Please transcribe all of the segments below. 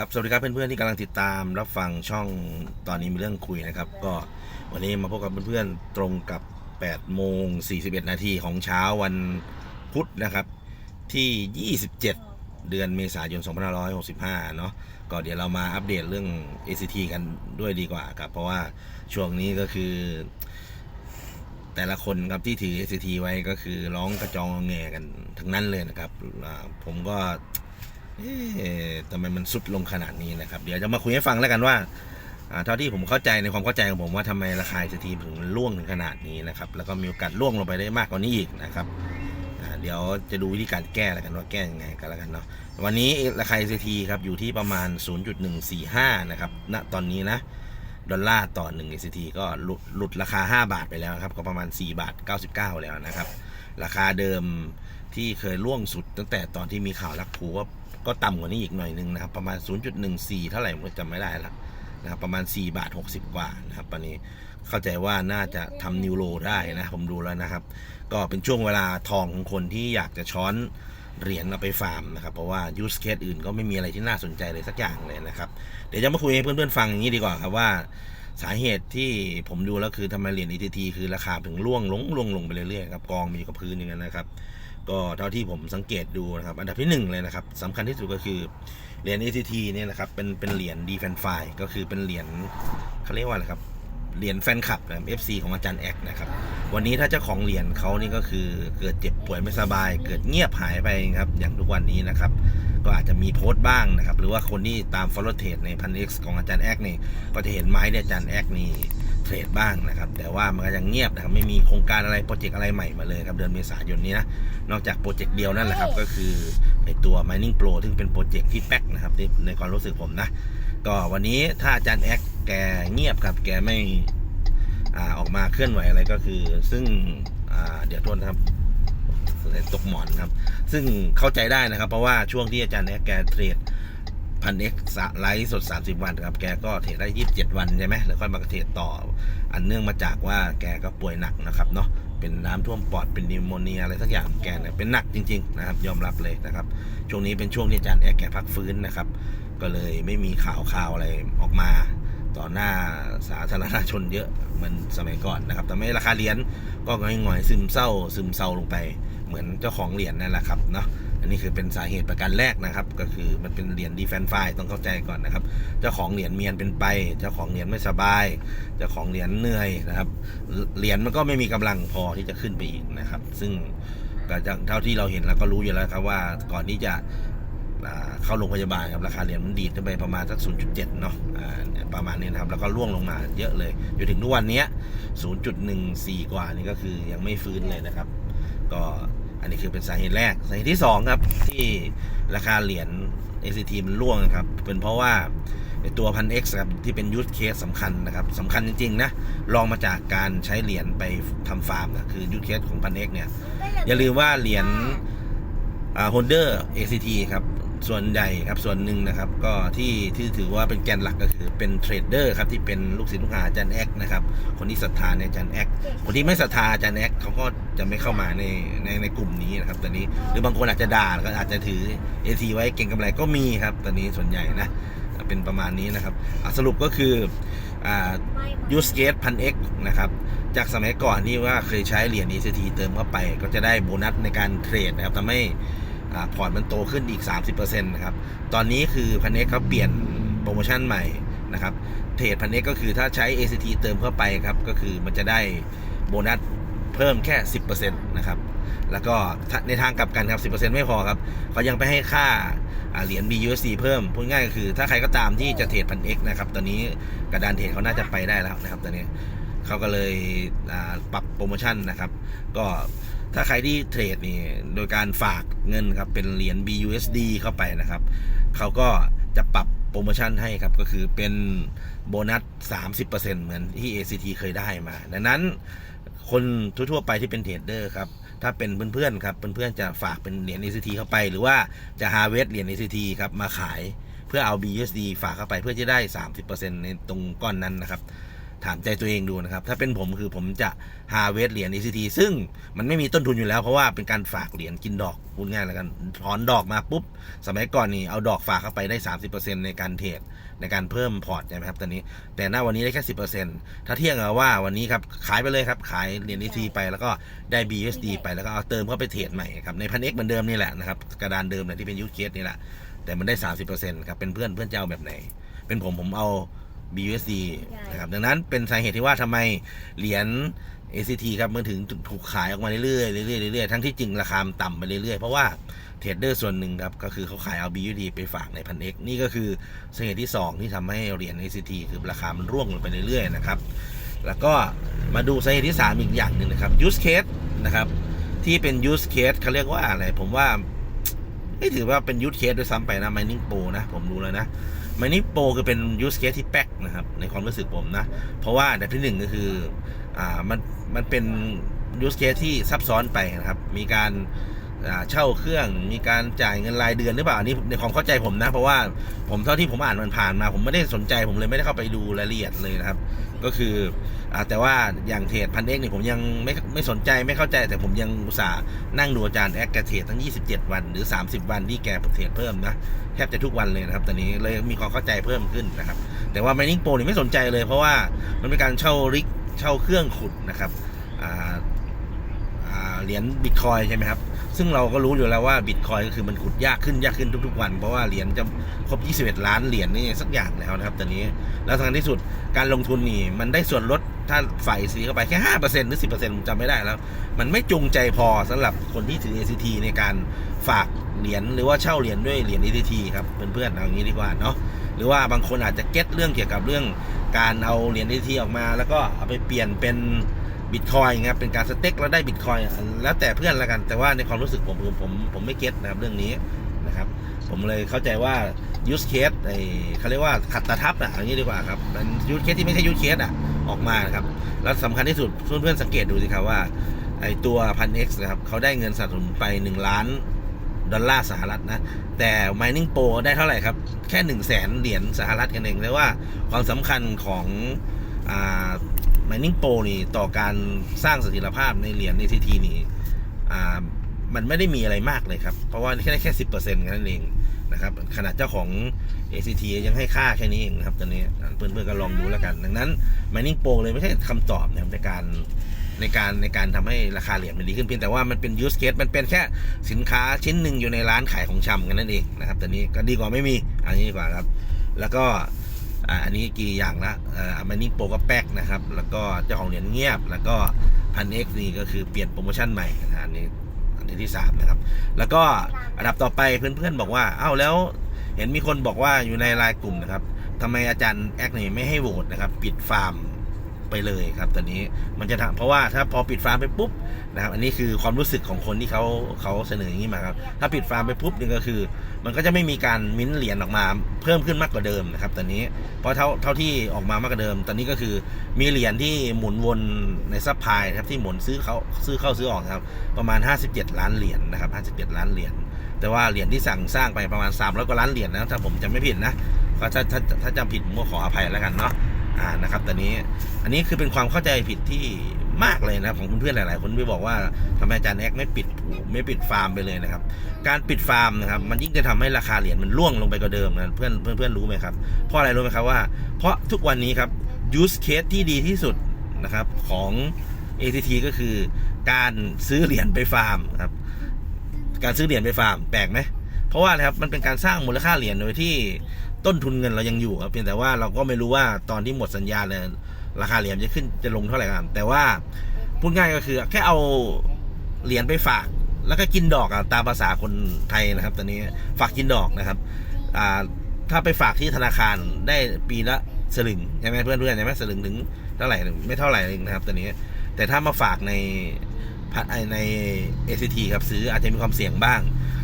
ครับสวัสดีครับเพื่อนๆที่กำลังติดตามรับฟังช่องตอนนี้มีเรื่องคุยนะครับ ก็วันนี้มาพบกับเพื่อนๆตรงกับ8โมง41 นาทีของเช้าวันพุธนะครับ ที่ 27 เดือนเมษายน 2565 เนาะก็เดี๋ยวเรามาอัปเดตเรื่อง ACT กันด้วยดีกว่าครับ เพราะว่าช่วงนี้ก็คือ แต่ละคนครับที่ถือ ACT ไว้ก็คือร้องกระจองแงกันทั้งนั้นเลยนะครับผมก็เอ๊ะทำไมมันสุดลงขนาดนี้นะครับ เดี๋ยวจะมาคุยให้ฟังแล้วกันว่าเท่าที่ผมเข้าใจในความเข้าใจของผมว่าทำไมราคาจะทีถึงมันล่วงถึงขนาดนี้นะครับ แล้วก็มีโอกาสล่วงลงไปได้มากกว่านี้อีกนะครับเดี๋ยวจะดูวิธีการแก้แล้วกันว่าแก้ยังไงกันแล้วกันเนาะวันนี้ราคา SCT ครับอยู่ที่ประมาณ 0.145 นะครับณตอนนี้นะดอลลาร์ต่อ1 SCT ก็หลุดหลุดราคา 5 บาทไปแล้วครับ ก็ประมาณ 4 บาท 99 แล้วนะครับ ราคาเดิมที่เคยล่วงสุดตั้งแต่ตอนที่มีข่าวลักภูว่า ก็ต่ำกว่านี้อีกหน่อยนึงนะครับ ประมาณ 0.14 เท่าไหร่ผมก็จำไม่ได้ละนะครับประมาณ 4 บาท 60 กว่านะครับตอนนี้เข้าใจว่าน่าจะทำนิวโรได้นะผมดูแล้วนะครับ ก็เป็นช่วงเวลาทองของคนที่อยากจะช้อนเหรียญเอาไปฟาร์มนะครับ เพราะว่ายูสเคสอื่นก็ไม่มีอะไรที่น่าสนใจเลยสักอย่างเลยนะครับ เดี๋ยวจะมาคุยให้เพื่อนๆฟังอย่างนี้ดีกว่าครับว่า สาเหตุที่ผมดูแล้วคือทำไมเหรียญ ETT คือราคาถึงล่วงลงลงลงไปเรื่อยๆครับกองมีกับพื้นอย่างนั้นนะครับ ก็เท่าที่ผมสังเกตดูนะครับ อันดับที่หนึ่งเลยนะครับสำคัญที่สุดก็คือเหรียญ ETT เนี่ยนะครับเป็นเป็นเหรียญ d e f e n f i ก็คือเป็นเหรียญเขาเรียกว่าอะไรครับ เหรียญแฟนคลับนะครับ FC ของอาจารย์แอกนะครับ วันนี้ถ้าเจ้าของเหรียญเขานี่ก็คือเกิดเจ็บป่วยไม่สบาย เกิดเงียบหายไปครับอย่างทุกวันนี้นะครับ ก็อาจจะมีโพสต์บ้างนะครับ หรือว่าคนที่ตาม follow trade ในพันเอ็กซ์ของอาจารย์แอกนี่ก็จะเห็นไม้เนี่ยอาจารย์แอกนี่เทรดบ้างนะครับ แต่ว่ามันก็ยังเงียบนะครับไม่มีโครงการอะไรโปรเจกต์อะไรใหม่มาเลยครับเดือนเมษายนนี้นะนอกจากโปรเจกต์เดียวนั่นแหละครับก็คือไอตัว mining pro ซึ่งเป็นโปรเจกต์ที่แป๊กนะครับในความรู้สึกผมนะ ก็วันนี้ถ้าอาจารย์แอกแกเงียบครับแกไม่อ่าออกมาเคลื่อนไหวอะไรก็คือ ซึ่งอ่าเดี๋ยวโทษนะครับตกหมอนครับ ซึ่งเข้าใจได้นะครับ เพราะว่าช่วงที่อาจารย์แอกแกเทรดพันเอ็กซ์ไลฟ์สด 30 วันครับ แกก็เทรดได้ 27 วันใช่ไหมแล้วค่อยมาเทรดต่อ อันเนื่องมาจากว่าแกก็ป่วยหนักนะครับเนาะ เป็นน้ำท่วมปอด เป็นนิวโมเนียอะไรสักอย่างแกเนี่ย เป็นหนักจริง ๆ นะครับ ยอมรับเลยนะครับ ช่วงนี้เป็นช่วงที่อาจารย์แอกแกพักฟื้นนะครับ ก็เลยไม่มีข่าวข่าวอะไรออกมาต่อหน้าสาธารณชนเยอะเหมือนสมัยก่อนนะครับแต่ไม่ราคาเหรียญก็ง่อยๆซึมเศร้า ซึมเศร้าลงไป เหมือนเจ้าของเหรียญนั่นแหละครับเนาะอันนี้คือเป็นสาเหตุประการแรกนะครับ ก็คือมันเป็นเหรียญดีแฟนไฟต้องเข้าใจก่อนนะครับ เจ้าของเหรียญเมียนเป็นไป เจ้าของเหรียญไม่สบาย เจ้าของเหรียญเหนื่อยนะครับเหรียญมันก็ไม่มีกำลังพอที่จะขึ้นไปอีกนะครับ ซึ่งจากเท่าที่เราเห็นเราก็รู้อยู่แล้วครับว่าก่อนที่จะ เข้าโรงพยาบาลครับราคาเหรียญมันดีดขึ้นไปประมาณสัก 0.7 เนาะอ่าประมาณนี้นะครับแล้วก็ร่วงลงมาเยอะเลยจนถึงทุกวันเนี้ย0.14 กว่านี่ก็คือยังไม่ฟื้นเลยนะครับ ก็อันนี้คือเป็นสาเหตุแรกสาเหตุที่ 2 ครับ ที่ราคาเหรียญ ACT มันร่วงนะครับ เป็นเพราะว่าไอ้ตัวพัน X ครับที่เป็นยูสเคสสำคัญนะครับสำคัญจริง ๆ นะลองมาจากการใช้เหรียญไปทำฟาร์มนะคือยูสเคสของพัน X เนี่ย อย่าลืมว่าเหรียญโฮลเดอร์ ACT ครับ ส่วนใหญ่ครับส่วนหนึ่งนะครับ ก็ที่ที่ถือว่าเป็นแกนหลักก็คือเป็นเทรดเดอร์ครับที่เป็นลูกศิษย์ลูกหาอาจารย์แอกนะครับ คนที่ศรัทธาในอาจารย์แอกคนที่ไม่ศรัทธาอาจารย์แอกเขาก็จะไม่เข้ามาในในในกลุ่มนี้นะครับตอนนี้หรือบางคนอาจจะด่าก็อาจจะถือ AT ไว้เก่งกำไรก็มีครับ ตอนนี้ส่วนใหญ่นะเป็นประมาณนี้นะครับสรุปก็คืออ่ายูสเกตพันเอ็กนะครับจากสมัยก่อนที่ว่าเคยใช้เหรียญ ECT เติมเข้าไป ก็จะได้โบนัสในการเทรดนะครับทำให้ อ่าพอร์ตมันโตขึ้นอีก 30%นะครับ ตอนนี้คือพันเอ็กเขาเปลี่ยนโปรโมชั่นใหม่นะครับ เทรดพันเอ็กก็คือถ้าใช้ ACT เติมเข้าไปครับ ก็คือมันจะได้โบนัสเพิ่มแค่ 10%นะครับ แล้วก็ในทางกลับกันครับ 10%ไม่พอครับเขายังไปให้ค่าอ่าเหรียญ BUSD เพิ่ม พูดง่ายก็คือถ้าใครก็ตามที่จะเทรดพัน X นะครับ ตอนนี้กระดานเทรดเขาน่าจะไปได้แล้วนะครับ ตอนนี้เขาก็เลยอ่าปรับโปรโมชั่นนะครับ ก็ ถ้าใครที่เทรดนี่โดยการฝากเงินครับเป็นเหรียญ BUSD เข้าไปนะครับ เขาก็จะปรับโปรโมชั่นให้ครับ ก็คือเป็นโบนัส 30%เหมือนที่ ACT เคยได้มา ดังนั้นคนทั่วๆไปที่เป็นเทรดเดอร์ครับ ถ้าเป็นเพื่อนๆครับ เพื่อนๆจะฝากเป็นเหรียญ ACT เข้าไป หรือว่าจะ harvest เหรียญ ACT ครับมาขายเพื่อเอา BUSD ฝากเข้าไปเพื่อจะได้ 30%ในตรงก้อนนั้นนะครับ ถามใจตัวเองดูนะครับ ถ้าเป็นผมคือผมจะหาเวทเหรียญ ECT ซึ่งมันไม่มีต้นทุนอยู่แล้ว เพราะว่าเป็นการฝากเหรียญกินดอกพูดง่ายแล้วกันถอนดอกมาปุ๊บ สมัยก่อนนี่เอาดอกฝากเข้าไปได้ 30%ในการเทรดในการเพิ่มพอร์ตใช่ไหมครับตอนนี้ แต่หน้าวันนี้ได้แค่ 10%ถ้าเทียบกับว่าวันนี้ครับขายไปเลยครับขายเหรียญ ECT ไปแล้วก็ได้ BUSD ไปแล้วก็เอาเติมเข้าไปเทรดใหม่ครับในพันเอ็กเหมือนเดิมนี่แหละนะครับกระดานเดิมเนี่ยที่เป็นยูเคสนี่แหละแต่มันได้ 30%ครับเป็นเพื่อนเพื่อนจะเอาแบบไหน เป็นผมผมเอา BUSD นะครับดังนั้นเป็นสาเหตุที่ว่าทำไมเหรียญ ACT ครับมันถึงถูกขายออกมาเรื่อยๆเรื่อยๆเรื่อยๆทั้งที่จริงราคามันต่ำไปเรื่อยๆ เพราะว่าเทรดเดอร์ส่วนหนึ่งครับ ก็คือเขาขายเอา BUSD ไปฝากในพันเอกนี่ก็คือสาเหตุที่ 2 ที่ทำให้เหรียญ ACT คือราคามันร่วงลงไปเรื่อยๆนะครับแล้วก็มาดูสาเหตุที่ 3 อีกอย่างหนึ่งนะครับ use case นะครับที่เป็น use case เขาเรียกว่าอะไรผมว่าไม่ถือว่าเป็น use case ด้วยซ้ำไปนะ mining pro นะผมรู้แล้วนะ มานี่โปรคือเป็นยูสเคสที่แป๊กนะครับ ในความรู้สึกผมนะ เพราะว่าอันดับที่หนึ่งก็คืออ่ามันมันเป็นยูสเคสที่ซับซ้อนไปนะครับ มีการ เช่าเครื่องมีการจ่ายเงินรายเดือนหรือเปล่าอันนี้ในความเข้าใจผมนะ เพราะว่าผมเท่าที่ผมอ่านมันผ่านมา ผมไม่ได้สนใจผมเลยไม่ได้เข้าไปดูรายละเอียดเลยนะครับ ก็คืออ่าแต่ว่าอย่างเทรดพันเอกเนี่ยผมยังไม่ไม่สนใจไม่เข้าใจ แต่ผมยังอุตส่าห์นั่งดูอาจารย์แอคแกเทรดทั้ง 27 วัน หรือ 30 วันที่แกเทรดเพิ่มนะแทบจะทุกวันเลยนะครับตอนนี้เลยมีความเข้าใจเพิ่มขึ้นนะครับ แต่ว่า Mining Pro นี่ไม่สนใจเลย เพราะว่ามันเป็นการเช่าริกเช่าเครื่องขุดนะครับอ่า เหรียญบิตคอยใช่ไหมครับ ซึ่งเราก็รู้อยู่แล้วว่าบิตคอยก็คือมันขุดยากขึ้นยากขึ้นทุกๆ วัน เพราะว่าเหรียญจะครบ 21 ล้านเหรียญนี่สักอย่างแล้วนะครับตอนนี้ แล้วทางที่สุดการลงทุนนี่มันได้ส่วนลดถ้าฝ่ายสีเข้าไปแค่ห้าเปอร์เซ็นต์หรือสิบเปอร์เซ็นต์ผมจำไม่ได้แล้ว มันไม่จูงใจพอสำหรับคนที่ถือ ACT ในการฝากเหรียญหรือว่าเช่าเหรียญด้วยเหรียญ ACT ครับเพื่อนๆเอาอย่างนี้ดีกว่าเนาะหรือว่าบางคนอาจจะเก็ตเรื่องเกี่ยวกับเรื่องการเอาเหรียญ ACT ออกมา แล้วก็เอาไปเปลี่ยนเป็น บิตคอยครับเป็นการสเต็กแล้วได้บิตคอยแล้วแต่เพื่อนละกัน แต่ว่าในความรู้สึกผมผมผมผมไม่เก็ตนะครับเรื่องนี้นะครับ ผมเลยเข้าใจว่า use case ไอเขาเรียกว่าขัดตาทับอะอย่างนี้ดีกว่าครับเป็น use case ที่ไม่ใช่ use case อะออกมานะครับ แล้วสำคัญที่สุดเพื่อนๆสังเกตดูสิครับว่าไอตัวพัน X นะครับเขาได้เงินสนับสนุนไป 1 ล้านดอลลาร์สหรัฐนะ แต่ Mining Pro ได้เท่าไหร่ครับ แค่ 1 0 0 0 0แสนเหรียญสหรัฐกันเองแต่ว่าความสำคัญของอ่า Mining Pro นี่ต่อการสร้างเสถียรภาพในเหรียญ ATT นี่อ่ามันไม่ได้มีอะไรมากเลยครับ เพราะว่าแค่แค่สิบเปอร์เซ็นต์กันนั่นเองนะครับขนาดเจ้าของ ACT ยังให้ค่าแค่นี้เองครับตอนนี้เพื่อนๆก็ลองดูแล้วกัน ดังนั้น Mining Pro เลยไม่ใช่คำตอบนะในการในการในการทำให้ราคาเหรียญมันดีขึ้นเพียงแต่ว่ามันเป็น use case มันเป็นแค่สินค้าชิ้นหนึ่งอยู่ในร้านขายของชำกันนั่นเองนะครับตอนนี้ก็ดีกว่าไม่มีอันนี้ดีกว่าครับ แล้วก็ อ่าอันนี้กี่อย่างละอ่อ Mining Pro ก็แป๊กนะครับ แล้วก็เจ้าของเหรียญเงียบ แล้วก็พันเอ็กซ์นี่ก็คือเปลี่ยนโปรโมชั่นใหม่นะอันนี้อันนี้ที่สามนะครับ แล้วก็อันดับต่อไปเพื่อนๆบอกว่าอ้าวแล้วเห็นมีคนบอกว่าอยู่ในรายกลุ่มนะครับทำไมอาจารย์แอคนี่ไม่ให้โหวตนะครับ ปิดฟาร์ม ไปเลยครับตอนนี้มันจะทำเพราะว่าถ้าพอปิดฟาร์มไปปุ๊บนะครับอันนี้คือความรู้สึกของคนที่เขาเขาเสนออย่างนี้มาครับถ้าปิดฟาร์มไปปุ๊บนี่ก็คือ มันก็จะไม่มีการมิ้นเหรียญออกมาเพิ่มขึ้นมากกว่าเดิมนะครับตอนนี้เพราะเท่าเท่าที่ออกมามากกว่าเดิม ตอนนี้ก็คือมีเหรียญที่หมุนวนในซัพพลายครับที่หมุนซื้อเขาซื้อเข้าซื้อออกครับประมาณ 57 ล้านเหรียญนะครับ57 ล้านเหรียญแต่ว่าเหรียญที่สั่งสร้างไปประมาณ300กว่าล้านเหรียญนะถ้าผมจำไม่ผิดนะก็ถ้าถ้าถ้าจำผิดผมก็ขออภัยแล้วกันเนาะ อ่านะครับตอนนี้อันนี้คือเป็นความเข้าใจผิดที่มากเลยนะของเพื่อนๆหลาย ๆ คนที่บอกว่าทำไมอาจารย์แอกไม่ปิดผูไม่ปิดฟาร์มไปเลยนะครับ การปิดฟาร์มนะครับ มันยิ่งจะทำให้ราคาเหรียญมันร่วงลงไปกว่าเดิมนะเพื่อนเพื่อนเพื่อนรู้ไหมครับเพราะอะไรรู้ไหมครับว่า เพราะทุกวันนี้ครับ use case ที่ดีที่สุดนะครับของ ATT ก็คือการซื้อเหรียญไปฟาร์มครับ การซื้อเหรียญไปฟาร์มแปลกไหมเพราะว่าอะไรครับมันเป็นการสร้างมูลค่าเหรียญโดยที่ ต้นทุนเงินเรายังอยู่ครับเพียงแต่ว่าเราก็ไม่รู้ว่าตอนที่หมดสัญญาเลยราคาเหรียญจะขึ้นจะลงเท่าไหร่กันแต่ว่าพูดง่ายก็คือ แค่เอาเหรียญไปฝาก แล้วก็กินดอกอะตามภาษาคนไทยนะครับ ตอนนี้ฝากกินดอกนะครับอ่าถ้าไปฝากที่ธนาคารได้ปีละสลึงใช่ไหมเพื่อนๆใช่ไหมสลึงถึงเท่าไหร่ไม่เท่าไหร่เองนะครับตอนนี้ แต่ถ้ามาฝากในพัดใน ACT ครับซื้ออาจจะมีความเสี่ยงบ้าง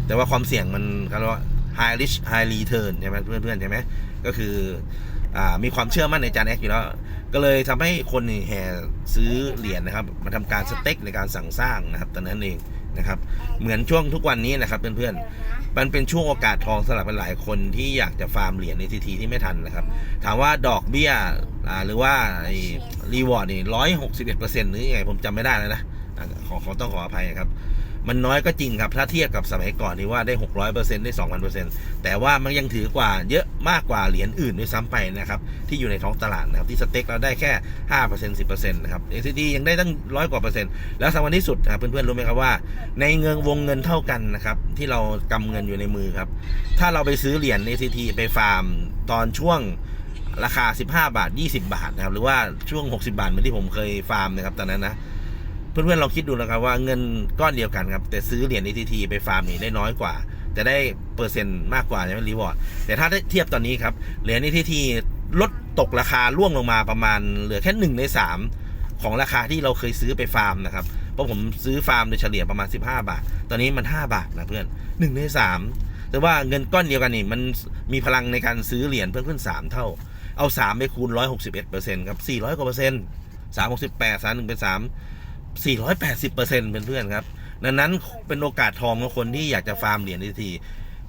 แต่ว่าความเสี่ยงมันเขาเรียกว่า high risk high return ใช่ไหมเพื่อนๆใช่ไหมก็คืออมีความเชื่อมั่นในจานแอคอยู่แล้ว ก็เลยทำให้คนแห่ซื้อเหรียญนะครับ มาทำการสเต็กในการสั่งสร้างนะครับตอนนั้นเองนะครับ เหมือนช่วงทุกวันนี้นะครับเพื่อนๆ มันเป็นช่วงโอกาสทองสำหรับหลายคนที่อยากจะฟาร์มเหรียญในทีทีที่ไม่ทันนะครับ ถามว่าดอกเบี้ยหรือว่ารีวอร์ดนี่ร้อยหกสิบเอ็ดเปอร์เซ็นต์หรือยังไงผมจำไม่ได้แล้วนะอะขอขอต้องขออภัยครับ มันน้อยก็จริงครับ ถ้าเทียบกับสมัยก่อนที่ว่าได้ 600%ได้ 2,000%แต่ว่ามันยังถือกว่าเยอะมากกว่าเหรียญอื่นด้วยซ้ำไปนะครับ ที่อยู่ในท้องตลาดนะครับ ที่สเต็กเราได้แค่ 5% 10%นะครับ ACD ยังได้ตั้งร้อยกว่าเปอร์เซ็นต์แล้วสำคัญที่สุดครับเพื่อนๆ รู้ไหมครับว่า ในเงินวงเงินเท่ากันนะครับ ที่เรากำเงินอยู่ในมือครับ ถ้าเราไปซื้อเหรียญ ACT ไปฟาร์มตอนช่วงราคา 15 บาท 20 บาทนะครับหรือว่าช่วง 60 บาทเหมือนที่ผมเคยฟาร์มนะครับตอนนั้นนะ เพื่อนๆลองคิดดูนะครับว่าเงินก้อนเดียวกันครับ แต่ซื้อเหรียญ ETT ไปฟาร์มนี่ได้น้อยกว่า จะได้เปอร์เซ็นต์มากกว่าใช่ไหมรีวอร์ดแต่ถ้าเทียบตอนนี้ครับเหรียญ ETT ลดตกราคาล่วงลงมาประมาณเหลือแค่หนึ่งในสามของราคาที่เราเคยซื้อไปฟาร์มนะครับเพราะผมซื้อฟาร์มโดยเฉลี่ยประมาณ 15 บาท ตอนนี้มัน 5 บาทนะเพื่อนหนึ่งในสามแต่ว่าเงินก้อนเดียวกันนี่มันมีพลังในการซื้อเหรียญเพิ่มขึ้น 3 เท่า เอา 3 ไปคูณ 161%ครับ 400 กว่าเปอร์เซ็นต์368 3 1เป็น3 480%เป็นเพื่อนครับ ดังนั้นเป็นโอกาสทองของคนที่อยากจะฟาร์มเหรียญอีที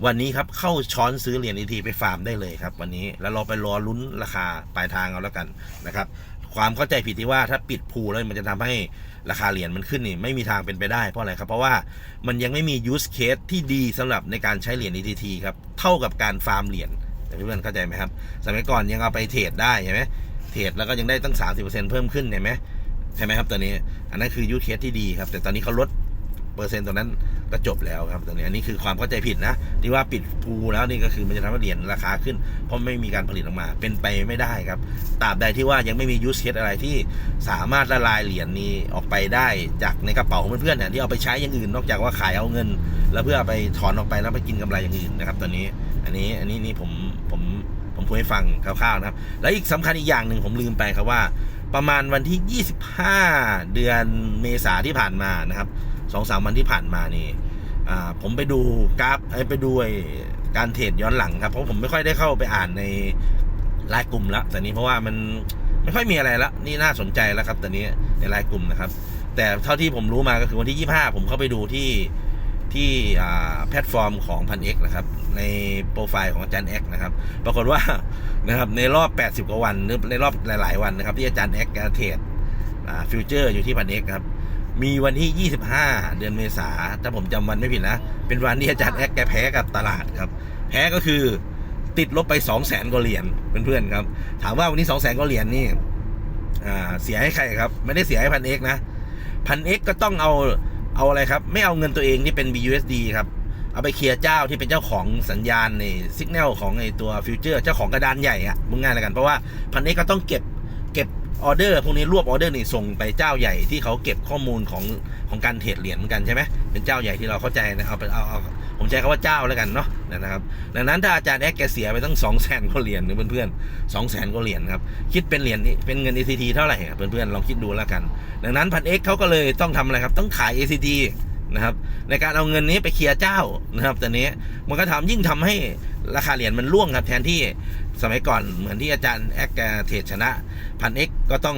วันนี้ครับเข้าช้อนซื้อเหรียญอีทีไปฟาร์มได้เลยครับ วันนี้แล้วเราไปรอลุ้นราคาปลายทางเอาแล้วกันนะครับความเข้าใจผิดที่ว่าถ้าปิดพูแล้วมันจะทำให้ราคาเหรียญมันขึ้นนี่ไม่มีทางเป็นไปได้เพราะอะไรครับ เพราะว่ามันยังไม่มียูสเคสที่ดีสำหรับในการใช้เหรียญ ETT ครับเท่ากับการฟาร์มเหรียญเพื่อนเข้าใจไหมครับ สมัยก่อนยังเอาไปเทรดได้ใช่ไหมเทรดแล้วก็ยังได้ตั้ง 30%เพิ่มขึ้นเห็นไหม ใช่ไหมครับตอนนี้ อันนั้นคือยูเคสที่ดีครับ แต่ตอนนี้เขาลดเปอร์เซ็นต์ตรงนั้นก็จบแล้วครับตอนนี้อันนี้คือความเข้าใจผิดนะ ที่ว่าปิดภูแล้วนี่ก็คือมันจะทำให้เหรียญราคาขึ้น เพราะไม่มีการผลิตออกมา เป็นไปไม่ได้ครับตราบใดที่ว่ายังไม่มียูเคสอะไรที่สามารถละลายเหรียญนี้ออกไปได้จากในกระเป๋าของเพื่อนๆเนี่ยที่เอาไปใช้อย่างอื่น นอกจากว่าขายเอาเงิน แล้วเพื่ออไปถอนออกไปแล้วไปกินกำไรอย่างอื่นนะครับตอนนี้ อันนี้อันนี้นี่ผมผมผมพูดให้ฟังคร่าวๆนะครับ แล้วอีกสำคัญอีกอย่างหนึ่งผมลืมไปครับว่า ประมาณวันที่ 25 เดือนเมษาที่ผ่านมานะครับสองสามวันที่ผ่านมานี่อ่าผมไปดูกราฟไปดูการเทรดย้อนหลังครับ เพราะผมไม่ค่อยได้เข้าไปอ่านในไลน์กลุ่มล้วแต่นี้เพราะว่ามันไม่ค่อยมีอะไรล้วนี่น่าสนใจแล้วครับตอนนี้ในไลน์กลุ่มนะครับ แต่เท่าที่ผมรู้มาก็คือวันที่ 25 ผมเข้าไปดูที่ ที่แพลตฟอร์มของพันเอ็กนะครับ ในโปรไฟล์ของอาจารย์เอ็กนะครับ ปรากฏว่านะครับในรอบ 80 กว่าวันหรือในรอบหลาย ๆ วันนะครับ ที่อาจารย์แอ็กแกเทรดฟิวเจอร์อยู่ที่พันเอ็กครับ มีวันที่ 25 เดือนเมษาถ้าผมจำวันไม่ผิดนะ เป็นวันที่อาจารย์แอ็กแกแพ้กับตลาดครับ แพ้ก็คือติดลบไป 2 0 0แสนกว่าเหรียญเพื่อนๆครับ ถามว่าวันนี้ 2 0 0แสนกว่าเหรียญนี่เสียให้ใครครับ ไม่ได้เสียให้พันเอ็กนะพันเอ็กก็ต้องเอา เอาอะไรครับ ไม่เอาเงินตัวเองที่เป็น BUSD ครับ เอาไปเคลียร์เจ้าที่เป็นเจ้าของสัญญาณในสัญญาณของไอตัวฟิวเจอร์เจ้าของกระดานใหญ่อะมึงง่ายแล้วกัน เพราะว่าพันนี้ก็ต้องเก็บเก็บออเดอร์พวกนี้รวบออเดอร์นี่ส่งไปเจ้าใหญ่ที่เขาเก็บข้อมูลของของการเทรดเหรียญเหมือนกันใช่ไหมเป็นเจ้าใหญ่ที่เราเข้าใจนะเอาไปเอาเอา ผมใช้คำว่าเจ้าแล้วกันเนาะนะครับ ดังนั้นถ้าอาจารย์แอ๊กแกเสียไปตั้ง2 0 0แสนกว่าเหรียญนะเพื่อนๆ2 0 0แสนกว่าเหรียญครับ คิดเป็นเหรียญนี่เป็นเงิน ACT เท่าไหร่อะเพื่อนๆลองคิดดูแล้วกัน ดังนั้นพันเอ็กเขาก็เลยต้องทำอะไรครับ ต้องขาย ACT นะครับในการเอาเงินนี้ไปเคลียร์เจ้านะครับต่นี้มันก็ทำยิ่งทำให้ราคาเหรียญมันร่วงครับแทนที่สมัยก่อนเหมือนที่อาจารย์แอคแกเทรดชนะพันเอ็กก็ต้อง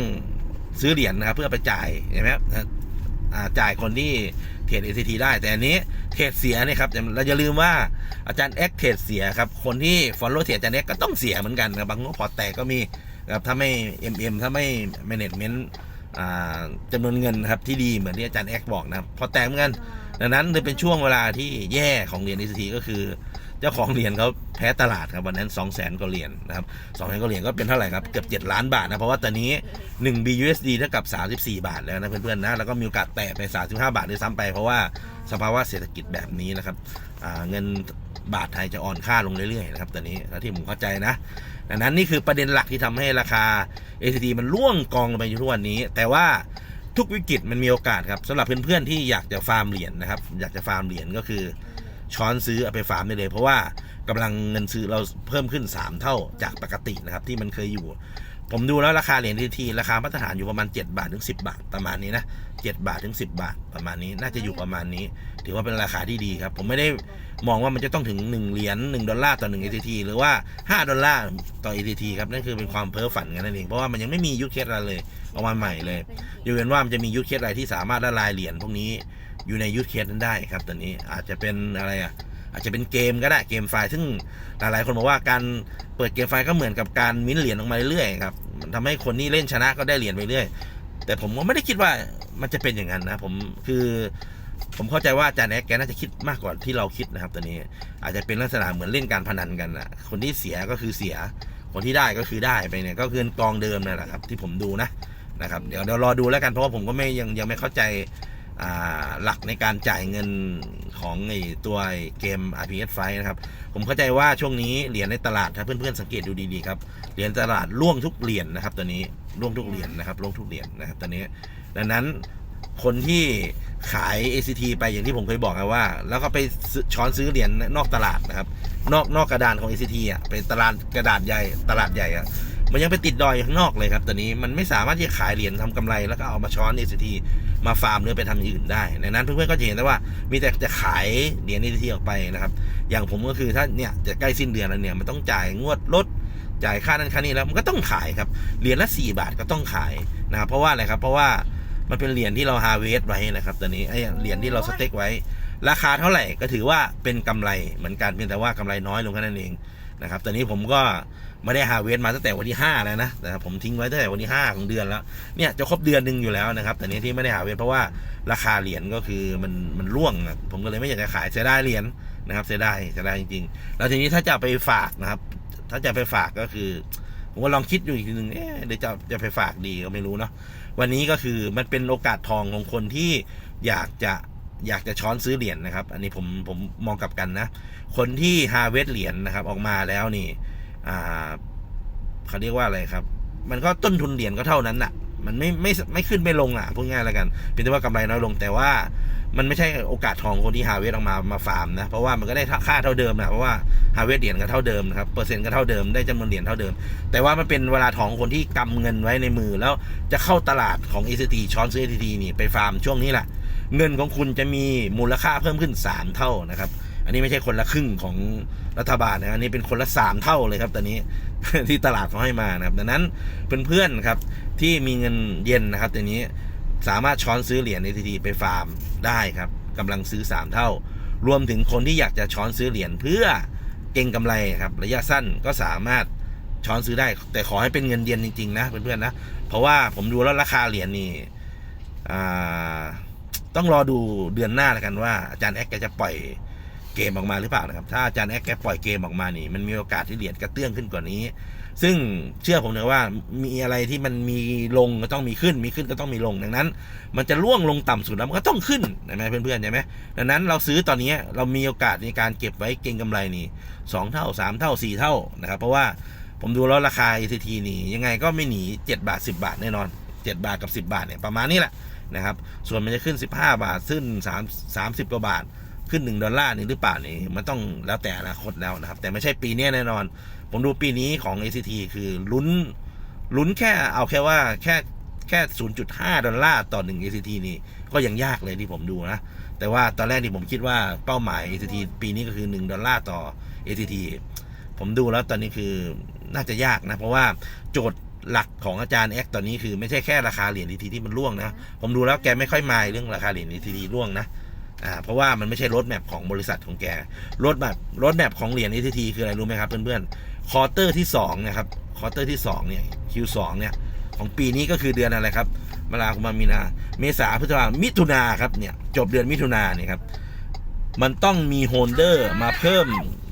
ซื้อเหรียญนะครับเพื่อไปจ่ายใช่ไหมครับ จ่ายคนที่เทรด ACT ได้ แต่อันนี้เทรดเสียเนี่ยครับเราอย่าลืมว่าอาจารย์แอคเทรดเสียครับ คนที่ follow เทรดอาจารย์แอคก็ต้องเสียเหมือนกันครับบางงบพอแตกก็มีครับถ้าไม่ MM ถ้าไม่ management จำนวนเงินครับที่ดีเหมือนที่อาจารย์แอคบอกนะครับพอแตกเหมือนกันดังนั้นเลยเป็นช่วงเวลาที่แย่ของเหรียญ ECT ก็คือ เจ้าของเหรียญเขาแพ้ตลาดครับวันนั้น2 0 0 0 0 0กว่าเหรียญนะครับ2 0 0 0 0กว่าเหรียญก็เป็นเท่าไหร่ครับเกือบ7ล้านบาทนะเพราะว่าตอนนี้1 BUSD เท่ากับ 34 บาทแล้วนะเพื่อนๆนะแล้วก็มีโอกาสแตะไป 35 บาทด้วยซ้ำไป เพราะว่าสภาวะเศรษฐกิจแบบนี้นะครับเงินบาทไทยจะอ่อนค่าลงเรื่อยๆนะครับตอนนี้แล้วที่ผมเข้าใจนะดังนั้นนี่คือประเด็นหลักที่ทำให้ราคา ACT มันร่วงกองลงไปอยู่ทุกวันนี้ แต่ว่าทุกวิกฤตมันมีโอกาสครับสำหรับเพื่อนๆที่อยากจะฟาร์มเหรียญนะครับ อยากจะฟาร์มเหรียญก็คือ ช้อนซื้อเอาไปฟาร์มได้เลย เพราะว่ากำลังเงินซื้อเราเพิ่มขึ้น 3 เท่าจากปกตินะครับ ที่มันเคยอยู่ ผมดูแล้วราคาเหรียญทีทีราคามาตรฐานอยู่ประมาณ 7 บาทถึง 10 บาทประมาณนี้นะ7บาทถึง 10 บาทประมาณนี้ น่าจะอยู่ประมาณนี้ ถือว่าเป็นราคาที่ดีครับ ผมไม่ได้มองว่ามันจะต้องถึง 1 เหรียญ1ดอลลาร์ต่อ1 ATT หรือว่า 5 ดอลลาร์ต่อ ATT ครับนั่นคือเป็นความเพ้อฝันกันนั่นเองเพราะว่ามันยังไม่มียุคเคสอะไรเลยออกมาใหม่เลยยกเว้นว่ามันจะมียุคเคสอะไรที่สามารถละลายเหรียญพวกนี้ อยู่ในยูทเคสนั้นได้ครับตอนนี้อาจจะเป็นอะไรอะอาจจะเป็นเกมก็ได้เกมไฟล์ซึ่งหลายๆ คนบอกว่าการเปิดเกมไฟล์ก็เหมือนกับการมิ้นเหรียญออกมาเรื่อยๆครับมันทำให้คนที่เล่นชนะก็ได้เหรียญไปเรื่อย แต่ผมก็ไม่ได้คิดว่ามันจะเป็นอย่างนั้นนะผมคือผมเข้าใจว่าอาจารย์แอ๊กแกน่าจะคิดมากกว่าที่เราคิดนะครับตอนนี้อาจจะเป็นลักษณะเหมือนเล่นการพนันกันนะคนที่เสียก็คือเสีย คนที่ได้ก็คือได้ไปเนี่ยก็คือเงินกองเดิมนั่นแหละครับ ที่ผมดูนะนะครับเดี๋ยวเดี๋ยวรอดูแล้วกันเพราะว่าผมก็ไม่ยังยังไม่เข้าใจ หลักในการจ่ายเงินของไอ้ตัวไอ้เกม RPS ไฟนะครับ ผมเข้าใจว่าช่วงนี้เหรียญในตลาดถ้าเพื่อนๆสังเกตดูดีๆครับเหรียญตลาดล่วงทุกเหรียญนะครับตอนนี้ล่วงทุกเหรียญนะครับล่วงทุกเหรียญนะครับตอนนี้ ดังนั้นคนที่ขาย ACT ไปอย่างที่ผมเคยบอกไงว่า แล้วก็ไปช้อนซื้อเหรียญนอกตลาดนะครับ นอกนอกกระดานของ ACT อะเป็นตลาดกระดาษใหญ่ตลาดใหญ่อะ มันยังไปติดดอยข้างนอกเลยครับตอนนี้มันไม่สามารถที่จะขายเหรียญทำกำไรแล้วก็เอามาช้อน ACT มาฟาร์มหรือไปทำอย่างอื่นได้ดังนั้นเพื่อนๆก็จะเห็นได้ว่ามีแต่จะขายเหรียญ ACT ออกไปนะครับ อย่างผมก็คือถ้าเนี่ยจะใกล้สิ้นเดือนแล้วเนี่ยมันต้องจ่ายงวดรถจ่ายค่านั้นค่านี้แล้วมันก็ต้องขายครับเหรียญละ4บาทก็ต้องขายนะครับเพราะว่าอะไรครับเพราะว่ามันเป็นเหรียญที่เราฮาร์เวสไว้นะครับตอนนี้ไอ้เหรียญที่เราสเต็กไว้ ราคาเท่าไหร่ก็ถือว่าเป็นกำไรเหมือนกันเพียงแต่ว่ากำไรน้อยลงแค่นั้นเองนะครับตอนนี้ผมก็ ไม่ได้ฮาเวสมาตั้งแต่วันที่ 5 แล้วนะแต่ผมทิ้งไว้ตั้งแต่วันที่ 5 ของเดือนแล้วเนี่ยจะครบเดือนหนึ่งอยู่แล้วนะครับ แต่นี้ที่ไม่ได้ฮาเวสเพราะว่าราคาเหรียญก็คือมันมันร่วงผมก็เลยไม่อยากจะขายเสียดายเหรียญนะครับเสียดายเสียดายจริง ๆ แล้วทีนี้ถ้าจะไปฝากนะครับ ถ้าจะไปฝากก็คือผมก็ลองคิดอยู่อีกทีหนึ่งเอ๊ะเดี๋ยวจะจะไปฝากดีก็ไม่รู้เนาะวันนี้ก็คือมันเป็นโอกาสทองของคนที่อยากจะอยากจะช้อนซื้อเหรียญนะครับ อันนี้ผมผมมองกลับกันนะ คนที่ฮาเวสเหรียญนะครับ ออกมาแล้วนี่ อ่าเขาเรียกว่าอะไรครับ มันก็ต้นทุนเหรียญก็เท่านั้นน่ะ มันไม่ไม่ไม่ขึ้นไม่ลงอะพูดง่ายแล้วกันเพียงแต่ว่ากำไรน้อยลงแต่ว่ามันไม่ใช่โอกาสทองคนที่ฮาเวสออกมามาฟาร์มนะเพราะว่ามันก็ได้ค่าเท่าเดิมนะเพราะว่าฮาเวสเหรียญก็เท่าเดิมนะครับเปอร์เซ็นต์ก็เท่าเดิมได้จำนวนเหรียญเท่าเดิม แต่ว่ามันเป็นเวลาทองคนที่กำเงินไว้ในมือ แล้วจะเข้าตลาดของ a อ t ช้อนซื้อ a อ t นี่ไปฟาร์มช่วงนี้แหละเงินของคุณจะมีมูลค่าเพิ่มขึ้น 3 เท่านะครับ อันนี้ไม่ใช่คนละครึ่งของรัฐบาลนะอันนี้เป็นคนละ3เท่าเลยครับตอนนี้ที่ตลาดเขาให้มานะครับ ดังนั้นเพื่อนๆครับที่มีเงินเย็นนะครับตอนนี้สามารถช้อนซื้อเหรียญ ATT ไปฟาร์มได้ครับกำลังซื้อ 3 เท่า รวมถึงคนที่อยากจะช้อนซื้อเหรียญเพื่อเก่งกำไรครับ ระยะสั้นก็สามารถช้อนซื้อได้ แต่ขอให้เป็นเงินเย็นจริงๆนะเพื่อนๆนะเพราะว่าผมดูแล้วราคาเหรียญนี่ต้องรอดูเดือนหน้าแล้วกันว่าอาจารย์แอ๊กจะปล่อย เกมออกมาหรือเปล่านะครับ ถ้าอาจารย์แอ๊กแกปล่อยเกมออกมานี่ มันมีโอกาสที่เหรียญกระเตื้องขึ้นกว่านี้ ซึ่งเชื่อผมเลยว่ามีอะไรที่มันมีลงก็ต้องมีขึ้น มีขึ้นก็ต้องมีลง ดังนั้น มันจะล่วงลงต่ำสุดแล้วมันก็ต้องขึ้นใช่ไหมเพื่อนๆใช่ไหมดังนั้นเราซื้อตอนนี้เรามีโอกาสในการเก็บไว้เก็งกำไรนี่สองเท่าสามเท่าสี่เท่านะครับเพราะว่าผมดูแล้วราคา ETT นี่ยังไงก็ไม่หนีเจ็ดบาทสิบาทแน่นอนเจ็ดบาทกับสิบาทเนี่ยประมาณนี้แหละนะครับ ส่วนมันจะขึ้นสิบห้าบาท ขึ้นสามสามสิบกว่าบาท ขึ้นหนึ่งดอลลาร์นี่หรือเปล่านี่มันต้องแล้วแต่อนาคตแล้วนะครับ แต่ไม่ใช่ปีนี้แน่นอน ผมดูปีนี้ของ ACT คือลุ้นลุ้นแค่เอาแค่ว่าแค่แค่ 0.5 ดอลลาร์ต่อ1 ACT นี่ก็ยังยากเลยที่ผมดูนะ แต่ว่าตอนแรกที่ผมคิดว่าเป้าหมาย ACT ปีนี้ก็คือ 1 ดอลลาร์ต่อ ACT ผมดูแล้วตอนนี้คือน่าจะยากนะ เพราะว่าโจทย์หลักของอาจารย์แอคตอนนี้คือไม่ใช่แค่ราคาเหรียญ ETT ที่มันร่วงนะ ผมดูแล้วแกไม่ค่อยมายเรื่องราคาเหรียญ ETT ร่วงนะ อ่าเพราะว่ามันไม่ใช่รถแมพของบริษัทของแกรถแบบรถแมพของเหรียญ ETT คืออะไรรู้ไหมครับเพื่อนๆคอร์เตอร์ที่2นะครับคอร์เตอร์ที่2เนี่ย Q2 เนี่ยของปีนี้ก็คือเดือนอะไรครับมกราคุมามีนา เมษาพฤษภามิถุนาครับเนี่ยจบเดือนมิถุนาเนี่ยครับมันต้องมีโฮลเดอร์มาเพิ่ม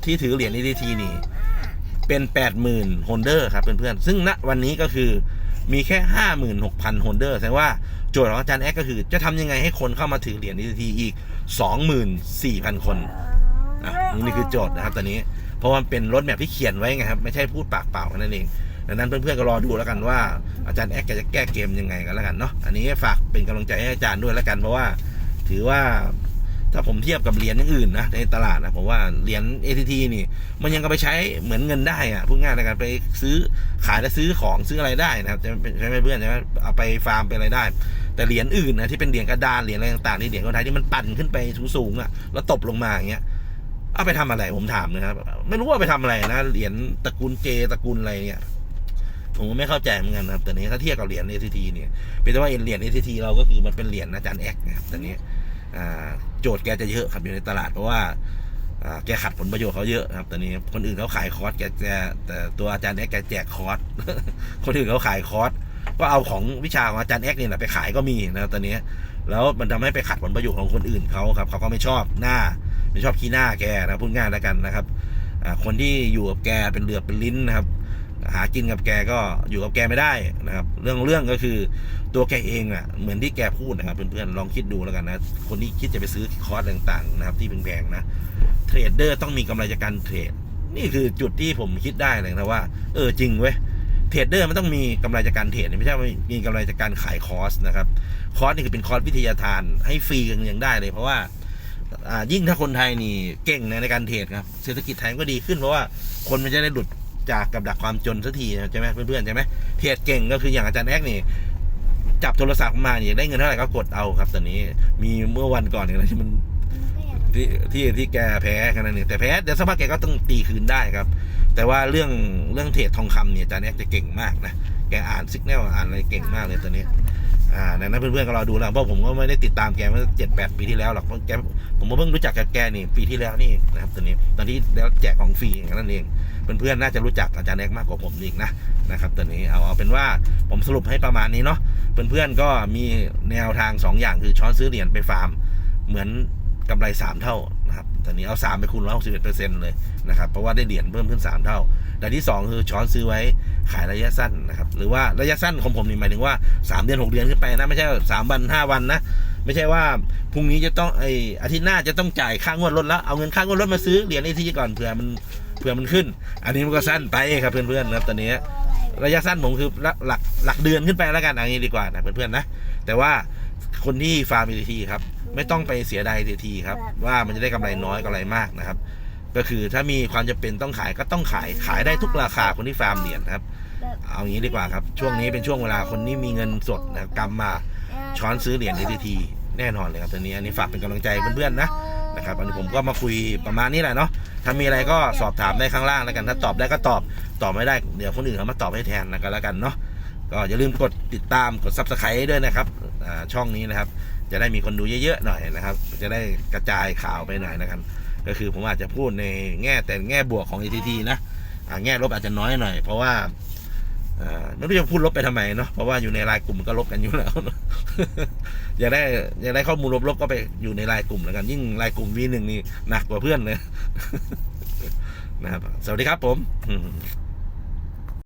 ที่ถือเหรียญ ETT นี่เป็น 80,000โฮลเดอร์ครับเพื่อนๆซึ่งณวันนี้ก็คือมีแค่ 56,000โฮลเดอร์แสดงว่าโจทย์ของอาจารย์แอคก็คือ จะทำยังไงให้คนเข้ามาถือเหรียญ ETT อีก 24,000 คนอะนี่คือโจทย์นะครับตอนนี้ เพราะว่ามันเป็นรถแมพที่เขียนไว้ไงครับ ไม่ใช่พูดปากเปล่าแค่นั้นเองดังนั้นเพื่อนๆก็รอดูแล้วกันว่าอาจารย์แอคจะแก้เกมยังไงกันแล้วกันเนาะอันนี้ฝากเป็นกำลังใจให้อาจารย์ด้วยแล้วกันเพราะว่า ถือว่าถ้าผมเทียบกับเหรียญอย่างอื่นนะในตลาดนะผมว่าเหรียญ ATT นี่ มันยังก็ไปใช้เหมือนเงินได้อะพูดง่ายในการไปซื้อขายและซื้อของซื้ออะไรได้นะครับใช่ไหมเพื่อนใช่ไหมเอาไปฟาร์มไปอะไรได้ แต่เหรียญอื่นนะที่เป็นเหรียญกระดานเหรียญอะไรต่างๆที่เหรียญคนไทยที่มันปั่นขึ้นไปสูงๆอะแล้วตบลงมาอย่างเงี้ยเอาไปทำอะไรผมถามนะครับไม่รู้ว่าไปทำอะไรนะเหรียญตระกูลเจตระกูลอะไรเนี่ยผมไม่เข้าใจเหมือนกันนะครับแต่นี้ถ้าเทียบกับเหรียญ ATT เนี่ยเป็นแต่ว่าเหรียญ ATT เราก็คือมันเป็นเหรียญอาจารย์แอกนะครับแต่นี้โจทย์แกจะเยอะครับอยู่ในตลาดเพราะว่าแกขัดผลประโยชน์เขาเยอะครับตอนนี้คนอื่นเขาขายคอร์สแกแกแต่ตัวอาจารย์แอกแกแจกคอร์สคนอื่นเขาขายคอร์ส ก็เอาของวิชาของอาจารย์แอกนี่แหละไปขายก็มีนะครับตอนนี้แล้วมันทำให้ไปขัดผลประโยชน์ของคนอื่นเขาครับเขาก็ไม่ชอบหน้า ไม่ชอบขี้หน้าแกนะพูดง่ายแล้วกันนะครับคนที่อยู่กับแกเป็นเหลือบเป็นลิ้นนะครับหากินกับแกก็อยู่กับแกไม่ได้นะครับ เรื่องเรื่องก็คือตัวแกเองอะเหมือนที่แกพูดนะครับเพื่อนๆลองคิดดูแล้วกันนะคนที่คิดจะไปซื้อคอร์สต่างๆนะครับ ที่แพงๆนะเทรดเดอร์ต้องมีกำไรจากการเทรดนี่คือจุดที่ผมคิดได้เลยนะว่า เออจริงเว้ย เทรดเดอร์มันต้องมีกำไรจากการเทรดไม่ใช่ว่ามีกำไรจากการขายคอร์สนะครับคอร์สนี่คือเป็นคอร์สวิทยาทาน ให้ฟรีกันยังได้เลย เพราะว่าอ่ายิ่งถ้าคนไทยนี่เก่งนในการเทรดครับเศรษฐกิจไทยก็ดีขึ้นเพราะว่าคนมันจะได้หลุดจากกับดักความจนสักทีใช่ไหมเพื่อนๆใช่ไหมเทรดเก่งก็คืออย่างอาจารย์แอ๊กนี่จับโทรศัพท์มาเนี่ยได้เงินเท่าไหร่ก็กดเอาครับ ตอนนี้มีเมื่อวันก่อนเนี่ยนะที่มันที่ที่ที่แกแพ้แค่นั้นเองแต่แพ้เดี๋ยวสักพักแกก็ต้องตีคืนได้ครับ แต่ว่าเรื่องเรื่องเทรดทองคำเนี่ยอาจารย์แอกจะเก่งมากนะแกอ่านสิกแนลอ่านอะไรเก่งมากเลยตอนนี้อ่าดังนั้นเพื่อนๆก็รอดูแล้วเพราะผมก็ไม่ได้ติดตามแกมื่อเจ็ดแปดปีที่แล้วหรอกเพราะแกผมก็เพิ่งรู้จักกับแกนี่ปีที่แล้วนี่นะครับตอนนี้ตอนที่แล้วแจกของฟรีอย่างนั้นเองเพื่อนๆน่าจะรู้จักอาจารย์แอกมากกว่าผมอีกนะนะครับตอนนี้เอาเอาเป็นว่าผมสรุปให้ประมาณนี้เนาะเพื่อนๆก็มีแนวทาง 2 อย่างคือช้อนซื้อเหรียญไปฟาร์ม เหมือน กำไร 3 เท่านะครับตอนนี้เอา 3 ไปคูณร้อยหกสิบเอ็ดเปอร์เซ็นต์เลยนะครับ เพราะว่าได้เหรียญเพิ่มขึ้น 3 เท่าแต่ที่ 2 คือช้อนซื้อไว้ขายระยะสั้นนะครับ หรือว่าระยะสั้นของผมนี่หมายถึงว่า 3 เดือน 6 เดือนขึ้นไปนะ ไม่ใช่ 3 วัน 5 วันนะ ไม่ใช่ว่าพรุ่งนี้จะต้องไออาทิตย์หน้าจะต้องจ่ายค่างวดรถแล้ว เอาเงินค่างวดรถมาซื้อเหรียญไอทีก่อนเผื่อมันเผื่อมันขึ้น อันนี้มันก็สั้นไปครับเพื่อนๆนะครับตอนนี้ระยะสั้นผมคือหลักหลักเดือนขึ้นไปแล้วกันเอันนี้ดีกว่านะเพื่อนๆนะแต่ว่าคนที่ฟาร์มอีทีครับ ไม่ต้องไปเสียดายทีทีครับ ว่ามันจะได้กำไรน้อยกำไรมากนะครับ ก็คือถ้ามีความจำเป็นต้องขายก็ต้องขายขายได้ทุกราคาคนที่ฟาร์มเหรียญครับ เอางี้ดีกว่าครับ ช่วงนี้เป็นช่วงเวลาคนที่มีเงินสดนะครับกำมาช้อนซื้อเหรียญทีทีแน่นอนเลยครับตอนนี้อันนี้ฝากเป็นกำลังใจเพื่อนๆนะนะครับอันนี้ผมก็มาคุยประมาณนี้แหละเนาะถ้ามีอะไรก็สอบถามได้ข้างล่างแล้วกัน ถ้าตอบได้ก็ตอบตอบไม่ได้เดี๋ยวคนอื่นเขามาตอบให้แทนนะกันแล้วกันเนาะก็อย่าลืมกดติดตามกด subscribe ด้วยนะครับอ่าช่องนี้นะครับ จะได้มีคนดูเยอะๆหน่อยนะครับ จะได้กระจายข่าวไปหน่อยนะครับ ก็คือผมอาจจะพูดในแง่แต่แง่บวกของ ATT นะแง่ลบอาจจะน้อยหน่อย เพราะว่าไม่รู้จะพูดลบไปทำไมเนาะเพราะว่าอยู่ในไลน์กลุ่มก็ลบกันอยู่แล้วอะอยากได้อยากได้ข้อมูลลบๆก็ไปอยู่ในไลน์กลุ่มแล้วกัน ยิ่งไลน์กลุ่ม V1 นี่หนักกว่าเพื่อนเลยนะครับ สวัสดีครับผม